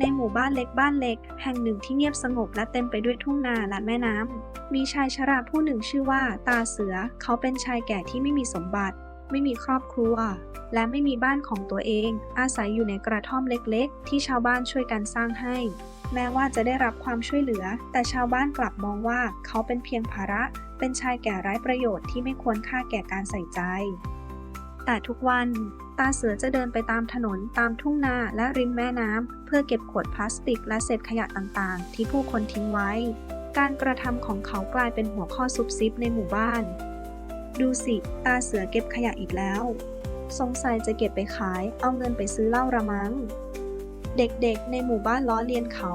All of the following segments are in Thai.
ในหมู่บ้านเล็กบ้านเล็ก แห่งหนึ่งที่เงียบสงบและเต็มไปด้วยทุ่งนาและแม่น้ำ มีชายชราผู้หนึ่งชื่อว่า ตาเสือ เขาเป็นชายแก่ที่ไม่มีสมบัติ ไม่มีครอบครัว และไม่มีบ้านของตัวเอง อาศัยอยู่ในกระท่อมเล็กๆ ที่ชาวบ้านช่วยกันสร้างให้ แม้ว่าจะได้รับความช่วยเหลือ แต่ชาวบ้านกลับมองว่าเขาเป็นเพียงภาระ เป็นชายแก่ไร้ประโยชน์ที่ไม่ควรค่าแก่การใส่ใจ แต่ทุกวัน ตาเสือจะเดินไปตามถนนตามทุ่งนาและริมแม่น้ำเพื่อเก็บขวดพลาสติกและเศษขยะต่างๆ ที่ผู้คนทิ้งไว้ การกระทำของเขากลายเป็นหัวข้อซุบซิบในหมู่บ้าน ดูสิ ตาเสือเก็บขยะอีกแล้ว สงสัยจะเก็บไปขาย เอาเงินไปซื้อเหล้าระมัง เด็กๆ ในหมู่บ้านล้อเลียนเขา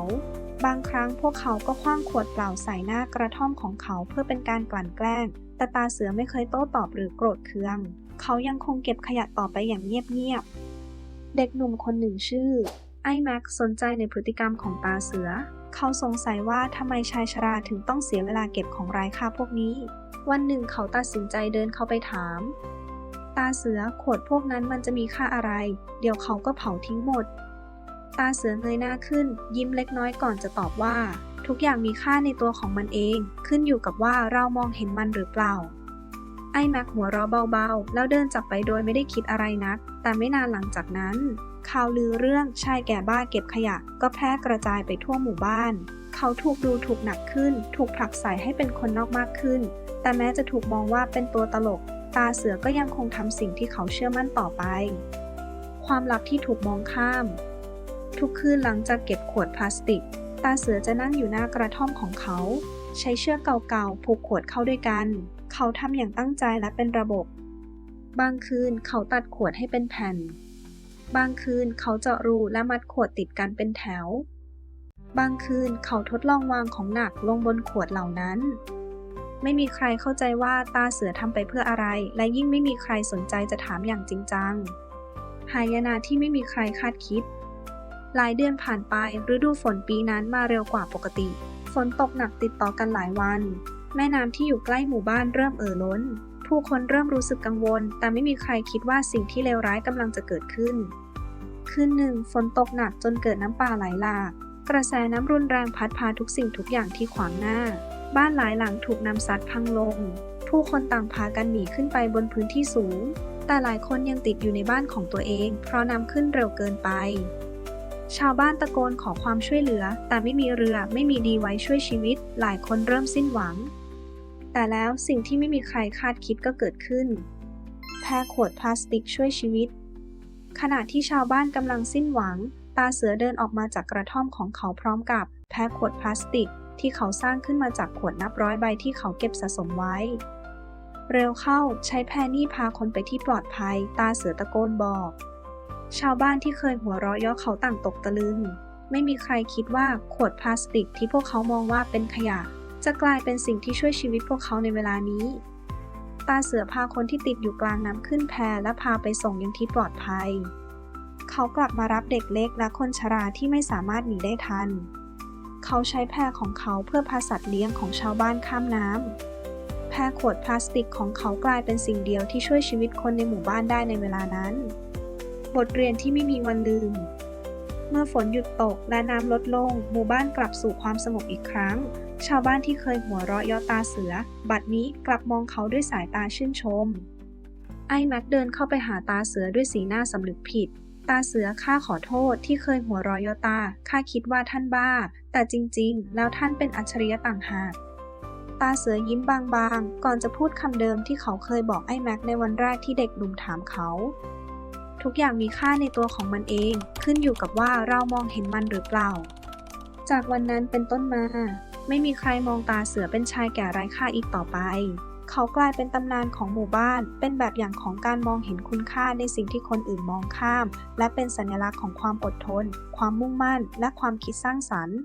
บางครั้งพวกเขาก็คว้างขวดเปล่าใส่หน้ากระท่อมของเขาเพื่อเป็นการกลั่นแกล้ง แต่ตาเสือไม่เคยโต้ตอบหรือโกรธเคือง เขายังคงเก็บขยะต่อไปอย่างเงียบๆ เด็กหนุ่มคนหนึ่งชื่อ ไอ้แม็กสนใจในพฤติกรรมของตาเสือ เขาสงสัยว่าทำไมชายชราถึงต้องเสียเวลาเก็บของไร้ค่าพวกนี้ วันหนึ่งเขาตัดสินใจเดินเข้าไปถาม ตาเสือขวดพวกนั้นมันจะมีค่าอะไร เดี๋ยวเขาก็เผาทิ้งหมด ตาเสือเงยหน้าขึ้น ยิ้มเล็กน้อยก่อนจะตอบว่า ทุกอย่างมีค่าในตัวของมันเอง ขึ้นอยู่กับว่าเรามองเห็นมันหรือเปล่า ไอ้แม็กหัวเราะเบาๆ แล้วเดินจากไปโดยไม่ได้คิดอะไรนัก แต่ไม่นานหลังจากนั้นข่าวลือเรื่องชายแก่บ้าเก็บขยะ ก็แพร่กระจายไปทั่วหมู่บ้าน เขาถูกดูถูกหนักขึ้น ถูกผลักใส่ให้เป็นคนนอกมากขึ้น แต่แม้จะถูกมองว่าเป็นตัวตลก ตาเสือก็ยังคงทำสิ่งที่เขาเชื่อมั่นต่อไป ความลับที่ถูกมองข้าม ทุกคืนหลังจากเก็บขวดพลาสติก ตาเสือจะนั่งอยู่หน้ากระท่อมของเขา ใช้เชือกเก่าๆผูกขวดเข้าด้วยกัน เขาทำอย่างตั้งใจและเป็นระบบบางคืนเขาตัดขวดให้เป็นแผ่น บางคืนเขาเจาะรูและมัดขวดติดกันเป็นแถว บางคืนเขาทดลองวางของหนักลงบนขวดเหล่านั้น ไม่มีใครเข้าใจว่าตาเสือทำไปเพื่ออะไร และยิ่งไม่มีใครสนใจจะถามอย่างจริงจัง หายนะที่ไม่มีใครคาดคิด หลายเดือนผ่านไปฤดูฝนปีนั้นมาเร็วกว่าปกติ ฝนตกหนักติดต่อกันหลายวัน แม่น้ำที่อยู่ใกล้หมู่บ้านเริ่มเอ่อล้น ผู้คนเริ่มรู้สึกกังวล แต่ไม่มีใครคิดว่าสิ่งที่เลวร้ายกำลังจะเกิดขึ้น คืนหนึ่งฝนตกหนักจนเกิดน้ำป่าไหลหลาก กระแสน้ำรุนแรงพัดพาทุกสิ่งทุกอย่างที่ขวางหน้า บ้านหลายหลังถูกน้ำซัดพังลง ผู้คนต่างพากันหนีขึ้นไปบนพื้นที่สูง แต่หลายคนยังติดอยู่ในบ้านของตัวเอง เพราะน้ำขึ้นเร็วเกินไป ชาวบ้านตะโกนขอความช่วยเหลือ แต่ไม่มีเรือไม่มีดีไว้ช่วยชีวิต หลายคนเริ่มสิ้นหวัง แต่แล้วสิ่งที่ไม่มีใครคาดคิดก็เกิดขึ้น แพรขวดพลาสติกช่วยชีวิต ขณะที่ชาวบ้านกำลังสิ้นหวัง ตาเสือเดินออกมาจากกระท่อมของเขาพร้อมกับแพรขวดพลาสติก ที่เขาสร้างขึ้นมาจากขวดนับร้อยใบที่เขาเก็บสะสมไว้ เร็วเข้าใช้แพรนี่พาคนไปที่ปลอดภัย ตาเสือตะโกนบอก ชาวบ้านที่เคยหัวเราะย่อเขาต่างตกตะลึง ไม่มีใครคิดว่าขวดพลาสติกที่พวกเขามองว่าเป็นขยะ จะกลายเป็นสิ่งที่ช่วยชีวิตพวกเขาในเวลานี้ ตาเสือพาคนที่ติดอยู่กลางน้ำขึ้นแพและพาไปส่งยังที่ปลอดภัย เขากลับมารับเด็กเล็กและคนชราที่ไม่สามารถหนีได้ทัน เขาใช้แพของเขาเพื่อพาสัตว์เลี้ยงของชาวบ้านข้ามน้ำแพขวดพลาสติกของเขากลายเป็นสิ่งเดียวที่ช่วยชีวิตคนในหมู่บ้านได้ในเวลานั้น บทเรียนที่ไม่มีวันลืม เมื่อฝนหยุดตกและน้ำลดลง หมู่บ้านกลับสู่ความสงบอีกครั้ง ชาวบ้านที่เคยหัวเราะยาะตาเสือ บัดนี้กลับมองเขาด้วยสายตาชื่นชม ไอ้แม็กเดินเข้าไปหาตาเสือด้วยสีหน้าสำนึกผิด ตาเสือข้าขอโทษที่เคยหัวเราะยาะตาข้าคิดว่าท่านบ้า แต่จริงๆ แล้วท่านเป็นอัจฉริยะต่างหากตาเสือยิ้มบางๆ ก่อนจะพูดคำเดิมที่เขาเคยบอกไอ้แม็กในวันแรกที่เด็กหนุ่มถามเขา ทุกอย่างมีค่าในตัวของมันเอง ขึ้นอยู่กับว่าเรามองเห็นมันหรือเปล่า จากวันนั้นเป็นต้นมา ไม่มีใครมองตาเสือเป็นชายแก่ไร้ค่าอีกต่อไป เขากลายเป็นตำนานของหมู่บ้าน เป็นแบบอย่างของการมองเห็นคุณค่าในสิ่งที่คนอื่นมองข้าม และเป็นสัญลักษณ์ของความอดทน ความมุ่งมั่น และความคิดสร้างสรรค์